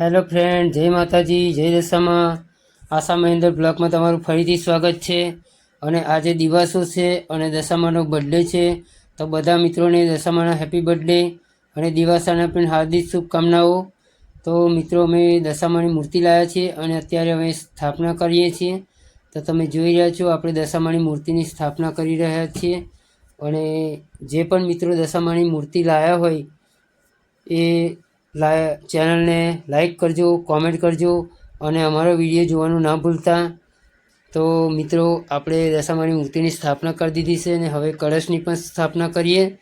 Hello friend જય માતાજી, જય દશામાં. આશા મહેન્દ્ર બ્લોકમાં તમારું ફરીથી સ્વાગત છે. અને આજે દિવાસો છે અને દશામાનો બર્થડે છે. તો બધા મિત્રોને દશામાના હેપી બર્થડે અને દિવાસાના પણ હાર્દિક શુભકામનાઓ. તો મિત્રો, અમે દશામાની મૂર્તિ લાવ્યા છીએ અને અત્યારે અમે સ્થાપના કરીએ છીએ. તો તમે જોઈ રહ્યા છો, આપણે દશામાની મૂર્તિની સ્થાપના કરી રહ્યા છીએ. અને જે પણ મિત્રો દશામાની મૂર્તિ લાવ્યા હોય એ ચેનલને લાઈક કરજો, કોમેન્ટ કરજો અને અમારો વીડિયો જોવાનું ના ભૂલતા. તો મિત્રો, આપણે દશામાની મૂર્તિની સ્થાપના કરી દીધી છે અને હવે કળશની પણ સ્થાપના કરીએ.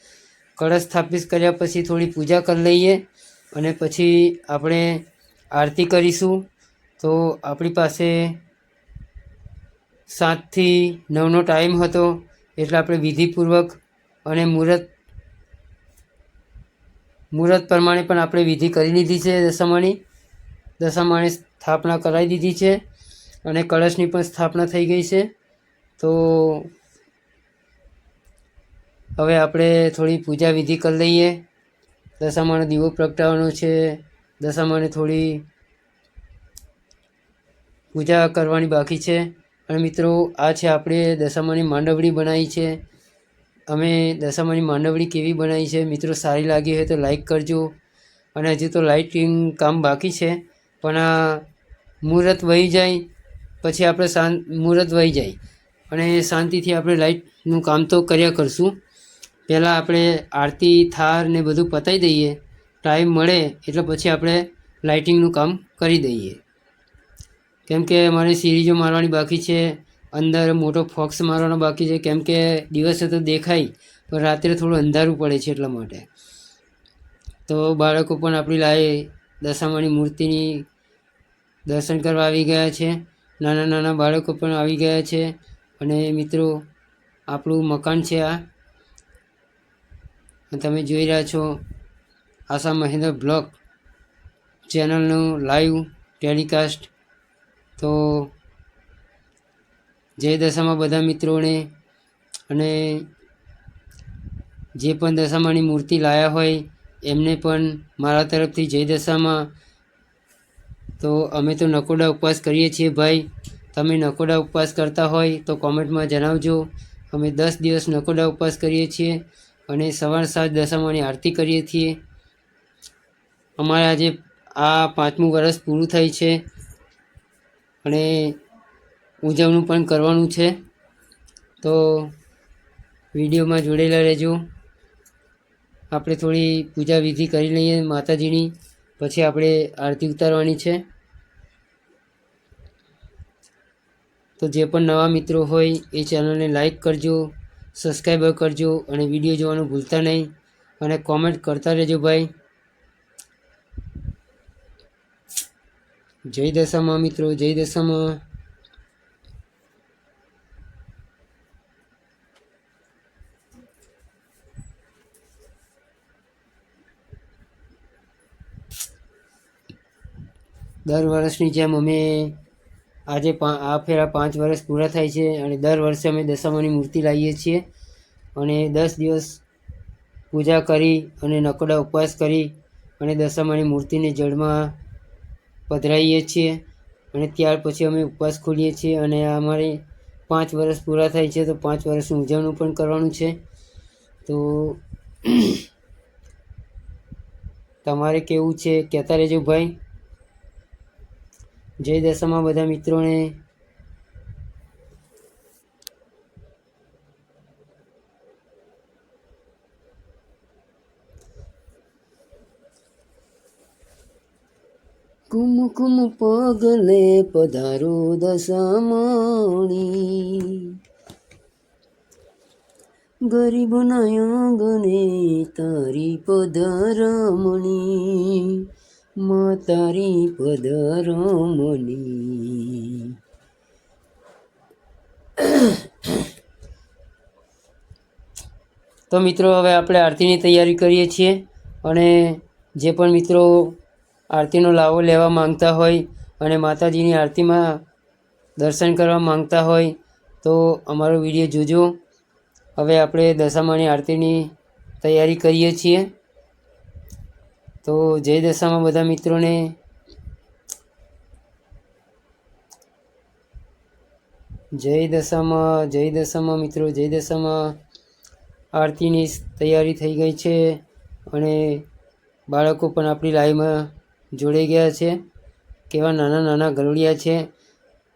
કળશ સ્થાપિત કર્યા પછી થોડી પૂજા કરી લઈએ અને પછી આપણે આરતી કરીશું. તો આપણી પાસે સાતથી નવનો ટાઈમ હતો એટલે આપણે વિધિપૂર્વક અને મુહૂર્ત મુહૂર્ત પ્રમાણે પણ આપણે વિધિ કરી લીધી છે દશામાની દશામાની સ્થાપના કરાવી દીધી છે અને કળશની પણ સ્થાપના થઈ ગઈ છે. તો હવે આપણે થોડી પૂજા વિધિ કરી લઈએ. દશામાનો દીવો પ્રગટાવવાનો છે. દશામાને થોડી પૂજા કરવાની બાકી છે. અને મિત્રો, આ છે આપણે દશામાની માંડવડી બનાવી છે. અમે દશામાની માંડવડી કેવી બનાવી છે, મિત્રો સારી લાગી હોય તો લાઈક કરજો. અને હજી તો લાઇટિંગ કામ બાકી છે, પણ આ મુહૂર્ત વહી જાય, પછી આપણે શાંત મુહૂર્ત વહી જાય. અને શાંતિથી આપણે લાઇટનું કામ તો કર્યા કરશું. પહેલાં આપણે આરતી, થાર ને બધું પતાવી દઈએ ટાઈમ મળે એટલે પછી આપણે લાઇટિંગનું કામ કરી દઈએ. કેમ કે અમારે સિરીઝો મારવાની બાકી છે અંદર મોટો ફોક્સ મારવાનો બાકી છે. કેમ કે દિવસે તો દેખાય, પણ રાત્રે થોડું અંધારું પડે છે એટલા માટે. તો બાળકો પણ આપણી લાએ દશામાની મૂર્તિની દર્શન કરવા આવી ગયા છે. નાના નાના બાળકો પણ આવી ગયા છે. અને મિત્રો, આપણું મકાન છે આ. તમે જોઈ રહ્યા છો, આશા મહેન્દ્ર બ્લોક ચેનલનું લાઈવ ટેલિકાસ્ટ. તો જય દશામાં બધા મિત્રોને અને જે પણ દશામાની મૂર્તિ લાયા હોય, એમને પણ મારા તરફથી જય દશામાં. તો અમે તો નકોડા ઉપવાસ કરીએ છીએ ભાઈ. તમે નકોડા ઉપવાસ કરતા હોય તો કોમેન્ટમાં જણાવજો. અમે દસ દિવસ નકોડા ઉપવાસ કરીએ છીએ અને સવાર સાંજ દશામાની આરતી કરીએ છીએ. અમારે આજે આ પાંચમું વર્ષ પૂરું થાય છે. અને ઉજવણું પણ કરવાનું છે. તો વિડીયોમાં જોડેલા રહેજો. આપણે થોડી પૂજા વિધિ કરી લઈએ માતાજીની. પછી આપણે આરતી ઉતારવાની છે. તો જે પણ નવા મિત્રો હોય એ ચેનલને લાઈક કરજો સબસ્ક્રાઈબર કરજો અને વીડિયો જોવાનું ભૂલતા નહીં. અને કોમેન્ટ કરતા રહેજો ભાઈ. જય દશામાં મિત્રો, જય દશામાં. દર વર્ષની જેમ અમે આજે આ ફેરા પાંચ વર્ષ પૂરા થાય છે અને દર વર્ષે અમે દશામાની મૂર્તિ લાવીએ છીએ અને દસ દિવસ પૂજા કરી અને નકોડા ઉપવાસ કરી અને દશામાની મૂર્તિને જળમાં પધરાવીએ છીએ અને ત્યાર પછી અમે ઉપવાસ ખોલીએ છીએ અને અમારે પાંચ વર્ષ પૂરા થાય છે તો પાંચ વર્ષનું ઉજવણું પણ કરવાનું છે. તો તમારે કેવું છે? કહેતા રહેજો ભાઈ. જય દશામાં બધા મિત્રોને. કુમ કુમ પગલે પધારો દશામણી. ગરીબ નાયગને તારી પધરમણી. માં તારી પધરમણી તો મિત્રો, હવે આપણે આરતીની તૈયારી કરીએ છીએ અને જે પણ મિત્રો આરતીનો લાવો લેવા માંગતા હોય અને માતાજીની આરતીમાં દર્શન કરવા માંગતા હોય, તો અમારો વીડિયો જોજો. હવે આપણે દશામાની આરતીની તૈયારી કરીએ છીએ. તો જય દશામાં બધા મિત્રોને જય દશામાં જય દશામાં મિત્રો, જય દશામાં આરતીની તૈયારી થઈ ગઈ છે અને બાળકો પણ આપણી લાઈવમાં જોડાઈ ગયા છે. કેવા નાના નાના ગરોડિયા છે.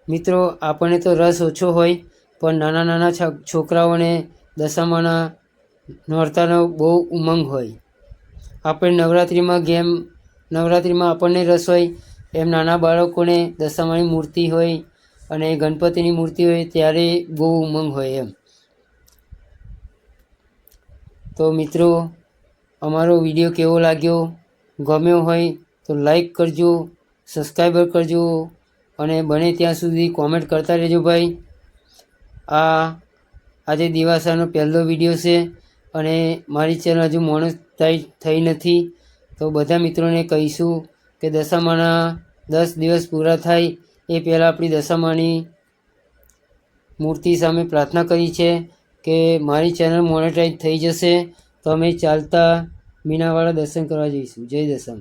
મિત્રો, આપણને તો રસ ઓછો હોય, પણ નાના નાના છોકરાઓને દશામાના નોરતાનો બહુ ઉમંગ હોય. આપણે નવરાત્રિમાં ગેમ, નવરાત્રિમાં આપણને રસ હોય, એમ નાના બાળકોને દશામાની મૂર્તિ હોય અને ગણપતિની મૂર્તિ હોય ત્યારે બહુ ઉમંગ હોય એમ. તો મિત્રો, અમારો વીડિયો કેવો લાગ્યો? ગમ્યો હોય તો લાઈક કરજો, સબસ્ક્રાઈબર કરજો અને બને ત્યાં સુધી કોમેન્ટ કરતા રહેજો ભાઈ. આ આજે દિવાસાનો પહેલો વીડિયો છે. અને મારી ચેનલ હજુ મોનેટાઈઝ થઈ નથી. તો બધા મિત્રોને કહીશું કે દશામાના દસ દિવસ પૂરા થાય એ પહેલાં આપણી દશામાની મૂર્તિ સામે પ્રાર્થના કરી છે કે મારી ચેનલ મોનેટાઈઝ થઈ જશે તો અમે ચાલતા મીનાવાળા દર્શન કરવા જઈશું. જય દશામાં.